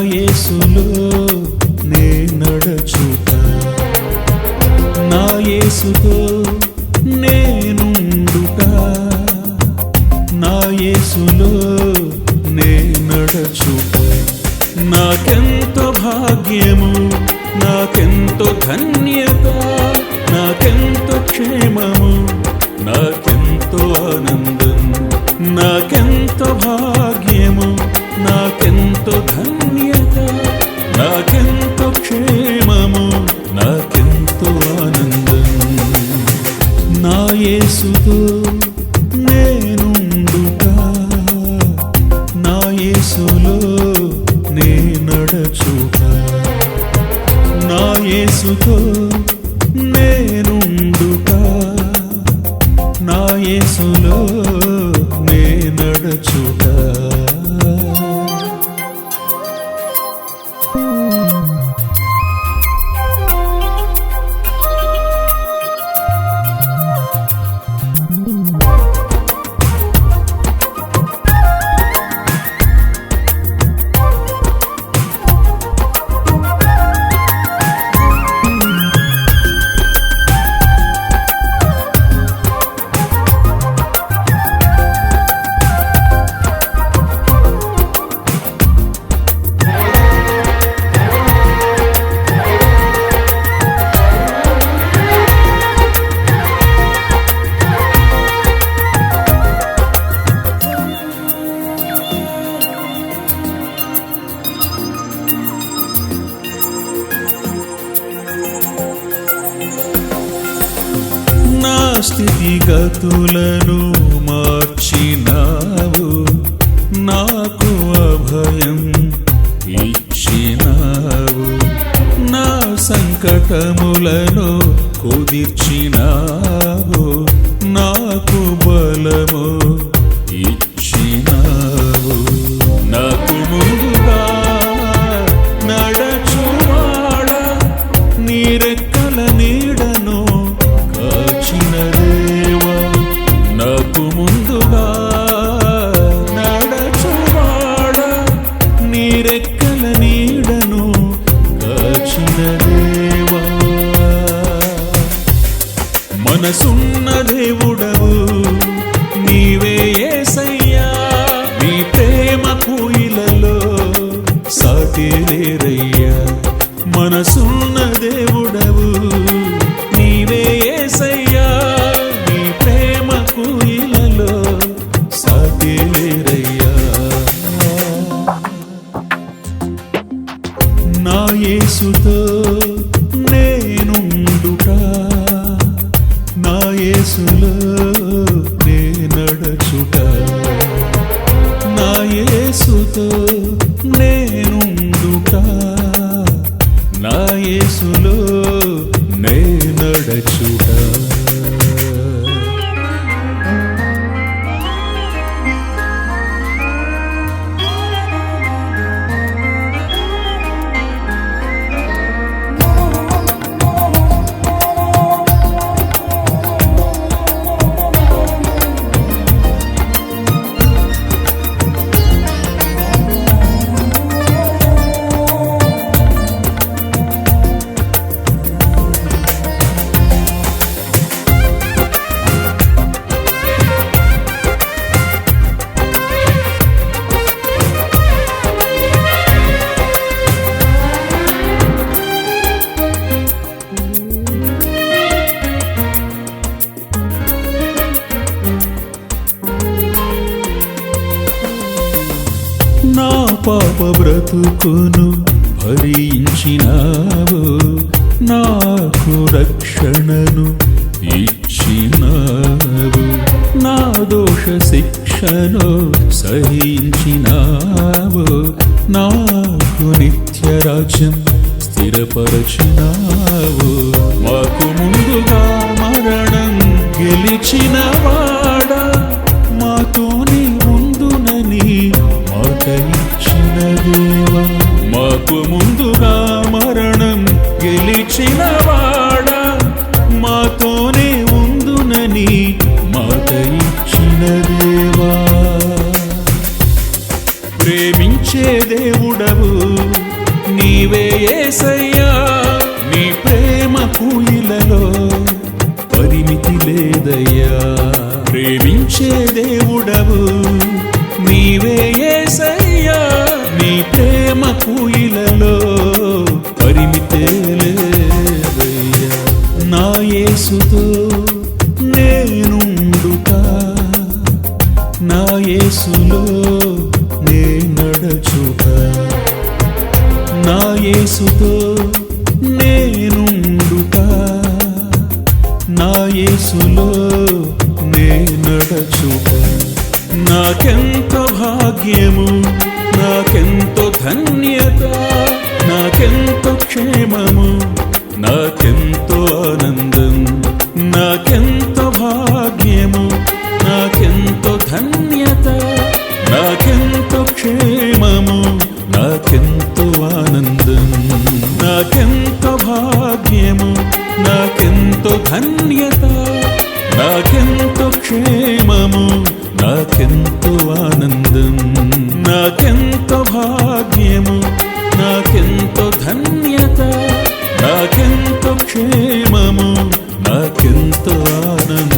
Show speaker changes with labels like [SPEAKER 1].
[SPEAKER 1] యేసులో నే నడచుట. నా యేసుతో నేనుండుట నా యేసులో నే నడచుట. నాకెంత భాగ్యము నాకెంతో ధన్యత నాకెంత క్షేమము నాకెంతో ఆనందం నాకెంత భాగ్యము నాకెంతో ధన్య నే నడచుట. నా యేసుతో నేనుండుట. నా యేసులో స్థితిగతులను మార్చినావు యేసుతో పాప బ్రతుకును భరించినావు. నాకు రక్షణను ఇచ్చినావు. నా దోష శిక్షను సహించినావు. నాకు నిత్య రాజ్యం స్థిరపరచినావు. మాకు ముందుగా మరణం గెలిచినవా నీకు ముందుగా మరణం గెలిచిన వాడ. మాతోనే ఉందునని మాట ఇచ్చిన దేవా. ప్రేమించే దేవుడవు నీవే ఏసయ్యా. నీ ప్రేమ కూలిలలో పరిమితి లేదయ్యా. ప్రేమించే దేవుడవు నీవే ప్రేమ కూలిలలో పరిమితే నా యేసుతో నేనుండుట నా యేసులో నే నడచుట నా యేసుతో నేనుండుట నా యేసులో నే నడచుట నాకెంత భాగ్యము నాకెంతో ధన్యత నాకెంతో క్షేమము నాకెంతో ఆనందం నాకెంతో భాగ్యము నాకెంతో ధన్యత నాకెంతో క్షేమము నాకెంతో ఆనందం నాకెంతో భాగ్యము నాకెంతో ధన్యత నాకెంతో క్షేమము నాకెంతో ఆనందం నాకెంతో భాగ్యము నాకెంతో ధన్యత నాకెంతో క్షేమము నాకెంతో ఆనందం.